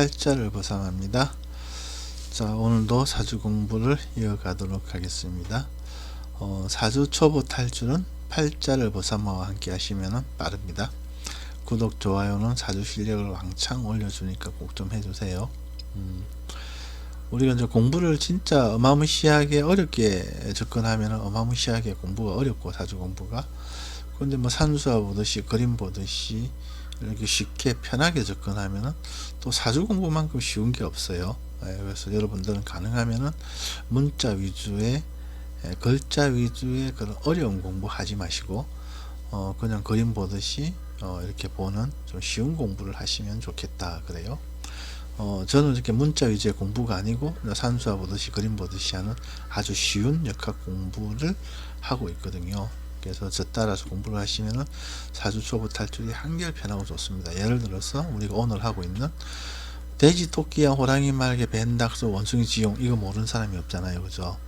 팔자를 보상합니다. 자, 오늘도 사주 공부를 이어가도록 하겠습니다. 어, 사주 초보 탈출은 팔자를 보삼아와 함께 하시면 빠릅니다. 구독, 좋아요는 사주 실력을 왕창 올려주니까 꼭 좀 해주세요. 음, 우리가 이제 공부를 진짜 어마무시하게 어렵게 접근하면 어마무시하게 공부가 어렵고 사주 공부가 근데 뭐 산수화 보듯이 그림 보듯이 이렇게 쉽게 편하게 접근하면은 또 사주 공부만큼 쉬운 게 없어요. 예, 그래서 여러분들은 가능하면은 문자 위주의 예, 글자 위주의 그런 어려운 공부 하지 마시고 어 그냥 그림 보듯이 어 이렇게 보는 좀 쉬운 공부를 하시면 좋겠다 그래요. 어 저는 이렇게 문자 위주의 공부가 아니고 산수화 보듯이 그림 보듯이 하는 아주 쉬운 역학 공부를 하고 있거든요. 그래서 저 따라서 공부를 하시면은 사주 초보 탈출이 한결 편하고 좋습니다. 예를 들어서 우리가 오늘 하고 있는 돼지 토끼양 호랑이 말개 벤 닥소 원숭이 지용 이거 모르는 사람이 없잖아요. 그죠?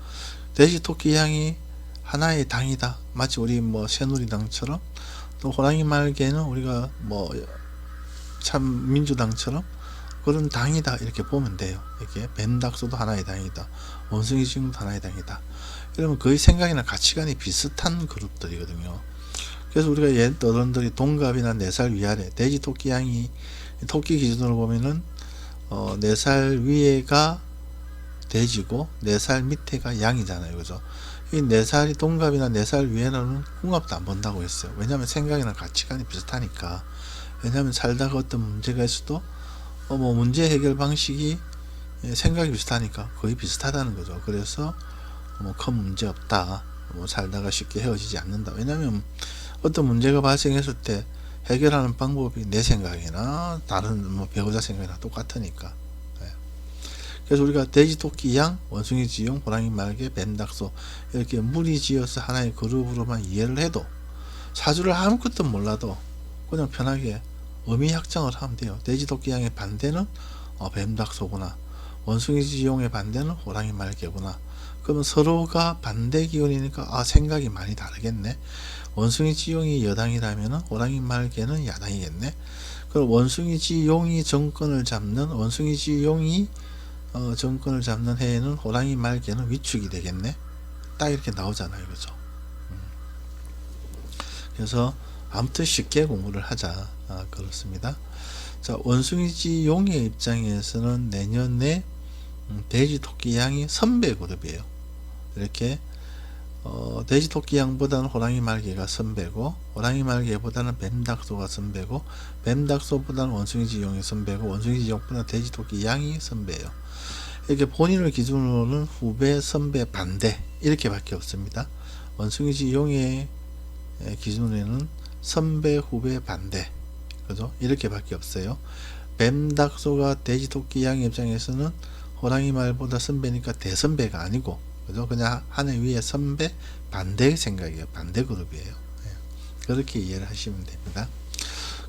돼지 토끼 양이 하나의 당이다. 마치 우리 뭐 새누리당처럼 또 호랑이 말개는 우리가 뭐 참 민주당처럼 그런 당이다 이렇게 보면 돼요. 이렇게 벤닥소도 하나의 당이다. 원숭이 지용도 하나의 당이다. 이러면 거의 생각이나 가치관이 비슷한 그룹들이거든요. 그래서 우리가 옛 어른들이 동갑이나 4살 위아래 돼지 토끼 양이 토끼 기준으로 보면은 어, 4살 위에가 돼지고 4살 밑에가 양이잖아요. 그죠? 이 4살이 동갑이나 4살 위에는 궁합도 안 본다고 했어요. 왜냐하면 생각이나 가치관이 비슷하니까. 왜냐하면 살다가 어떤 문제가 있어도 어, 뭐 문제 해결 방식이 예, 생각이 비슷하니까 거의 비슷하다는 거죠. 그래서 뭐 큰 문제 없다. 뭐 살다가 쉽게 헤어지지 않는다. 왜냐하면 어떤 문제가 발생했을 때 해결하는 방법이 내 생각이나 다른 뭐 배우자 생각이나 똑같으니까. 예. 그래서 우리가 돼지, 토끼, 양, 원숭이, 지용, 호랑이, 말개, 벤닥소 이렇게 무리 지어서 하나의 그룹으로만 이해를 해도 사주를 아무것도 몰라도 그냥 편하게 의미 확정을 하면 돼요. 돼지, 토끼, 양의 반대는 어, 뱀닥소구나. 원숭이, 지용의 반대는 호랑이, 말개구나. 그러면 서로가 반대 기운이니까 아 생각이 많이 다르겠네. 원숭이 지용이 여당이라면 호랑이 말개는 야당이겠네. 그럼 원숭이 지용이 정권을 잡는 원숭이 지용이 어, 정권을 잡는 해에는 호랑이 말개는 위축이 되겠네. 딱 이렇게 나오잖아요, 그죠? 음. 그래서 아무튼 쉽게 공부를 하자 아, 그렇습니다. 자 원숭이 지 용의 입장에서는 내년에 음, 돼지 토끼 양이 선배 그룹이에요. 이렇게 어, 돼지 토끼 양보다는 호랑이 말개가 선배고 호랑이 말개보다는 뱀 닥소가 선배고 뱀 닥소보다는 원숭이 지용이 선배고 원숭이 지용보다는 돼지 토끼 양이 선배예요. 이렇게 본인을 기준으로는 후배, 선배, 반대 이렇게밖에 없습니다. 원숭이 지용의 기준에는 선배, 후배, 반대 그죠? 이렇게밖에 없어요. 뱀 닥소가 돼지 토끼 양 입장에서는 호랑이 말보다 선배니까 대선배가 아니고 그죠? 그냥 하늘 위에 선배 반대 생각이에요. 반대 그룹이에요. 예. 그렇게 이해를 하시면 됩니다.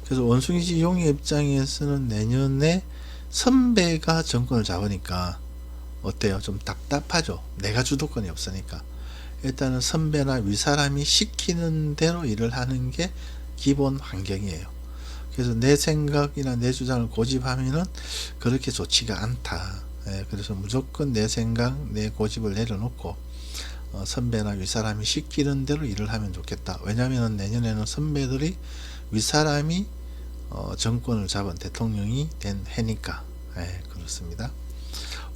그래서 원숭이 지 용의 입장에서는 내년에 선배가 정권을 잡으니까 어때요? 좀 답답하죠. 내가 주도권이 없으니까. 일단은 선배나 윗사람이 시키는 대로 일을 하는 게 기본 환경이에요. 그래서 내 생각이나 내 주장을 고집하면은 그렇게 좋지가 않다. 예, 그래서 무조건 내 생각, 내 고집을 내려놓고 어, 선배나 윗사람이 시키는 대로 일을 하면 좋겠다. 왜냐하면 내년에는 선배들이 윗사람이 어, 정권을 잡은 대통령이 된 해니까 예, 그렇습니다.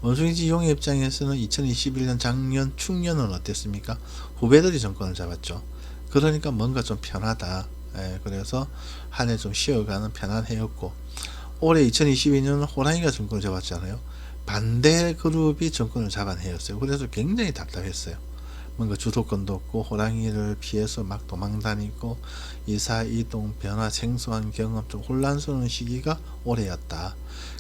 원숭이지 용의 입장에서는 2021년 작년 충년은 어땠습니까? 후배들이 정권을 잡았죠. 그러니까 뭔가 좀 편하다. 예, 그래서 한 해 좀 쉬어가는 편한 해였고 올해 2022년은 호랑이가 정권을 잡았잖아요. 반대 그룹이 정권을 잡은 해였어요. 그래서 굉장히 답답했어요. 뭔가 주도권도 없고 호랑이를 피해서 막 도망다니고 이사 이동 변화 생소한 경험 좀 혼란스러운 시기가 올해였다.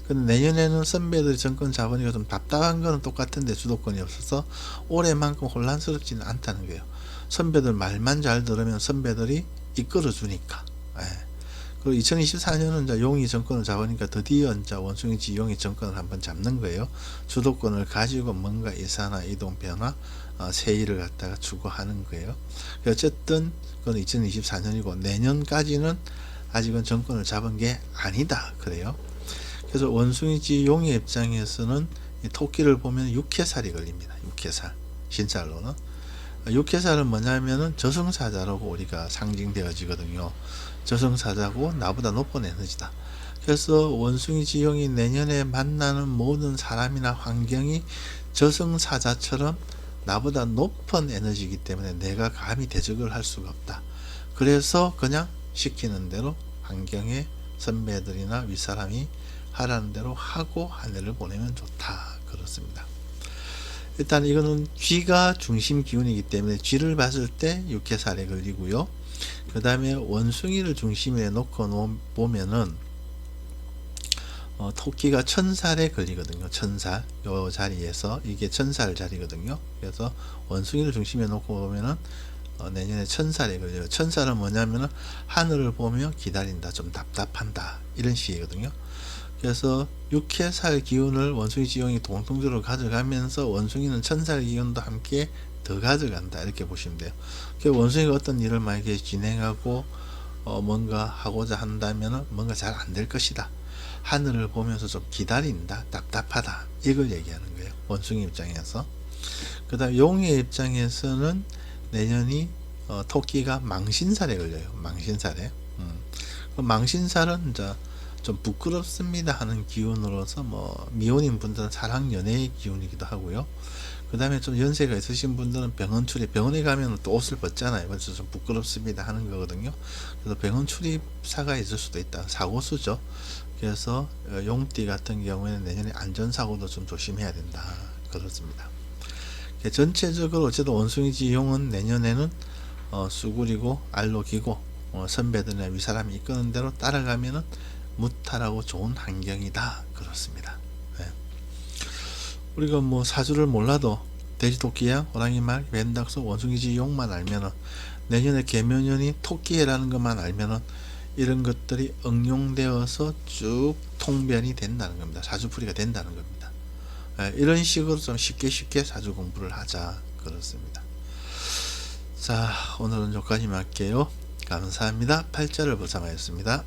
근데 내년에는 선배들이 정권 잡으니까 좀 답답한 거는 똑같은데 주도권이 없어서 올해만큼 혼란스럽지는 않다는 거예요. 선배들 말만 잘 들으면 선배들이 이끌어 주니까. 예. 그리고 2024년은 이제 용이 정권을 잡으니까 드디어 이제 원숭이 지 용이 정권을 한번 잡는 거예요. 주도권을 가지고 뭔가 이사나 이동 변화, 어, 세일을 갖다가 추구하는 거예요. 어쨌든 그건 2024년이고 내년까지는 아직은 정권을 잡은 게 아니다. 그래요. 그래서 원숭이지 용의 입장에서는 이 토끼를 보면 육해살이 걸립니다. 육해살 신살로는 육해살은 뭐냐면은 저승사자라고 우리가 상징되어지거든요. 저승사자고 나보다 높은 에너지다. 그래서 원숭이 지형이 내년에 만나는 모든 사람이나 환경이 저승사자처럼 나보다 높은 에너지이기 때문에 내가 감히 대적을 할 수가 없다. 그래서 그냥 시키는 대로 환경에 선배들이나 윗사람이 하라는 대로 하고 하늘을 보내면 좋다. 그렇습니다. 일단 이거는 쥐가 중심 기운이기 때문에 쥐를 봤을 때 육해살에 걸리고요. 그 다음에 원숭이를 중심에 놓고 놓- 보면은 어, 토끼가 천살에 걸리거든요. 천살 요 자리에서 이게 천살 자리거든요. 그래서 원숭이를 중심에 놓고 보면은 어, 내년에 천살에 걸려요. 천살은 뭐냐면은 하늘을 보며 기다린다, 좀 답답한다 이런 식이거든요. 그래서 육해살 기운을 원숭이 지형이 공통적으로 가져가면서 원숭이는 천살 기운도 함께 더 가져간다 이렇게 보시면 돼요. 그 원숭이가 어떤 일을 만약에 진행하고 어, 뭔가 하고자 한다면은 뭔가 잘 안 될 것이다. 하늘을 보면서 좀 기다린다, 답답하다 이걸 얘기하는 거예요. 원숭이 입장에서. 그다음 용의 입장에서는 내년이 어, 토끼가 망신살에 걸려요. 망신살에. 음. 그 망신살은 이제 좀 부끄럽습니다 하는 기운으로서 뭐 미혼인 분들은 사랑 연애의 기운이기도 하고요. 그 다음에 좀 연세가 있으신 분들은 병원 출입, 병원에 가면 또 옷을 벗잖아요. 그래서 좀 부끄럽습니다 하는 거거든요. 그래서 병원 출입사가 있을 수도 있다. 사고수죠. 그래서 어, 용띠 같은 경우에는 내년에 안전사고도 좀 조심해야 된다. 그렇습니다. 그 전체적으로 어쨌든 원숭이지 용은 내년에는 어, 수구리고 알록이고 어, 선배들이나 위사람이 이끄는 대로 따라가면은 무탈하고 좋은 환경이다 그렇습니다. 네. 우리가 뭐 사주를 몰라도 돼지 토끼야 호랑이 말 벤닥소 원숭이지 용만 알면은 내년에 개묘년이 토끼해라는 것만 알면은 이런 것들이 응용되어서 쭉 통변이 된다는 겁니다. 사주풀이가 된다는 겁니다. 예, 이런 식으로 좀 쉽게 쉽게 사주 공부를 하자 그렇습니다. 자 오늘은 여기까지 할게요. 감사합니다. 팔자를 보상하였습니다.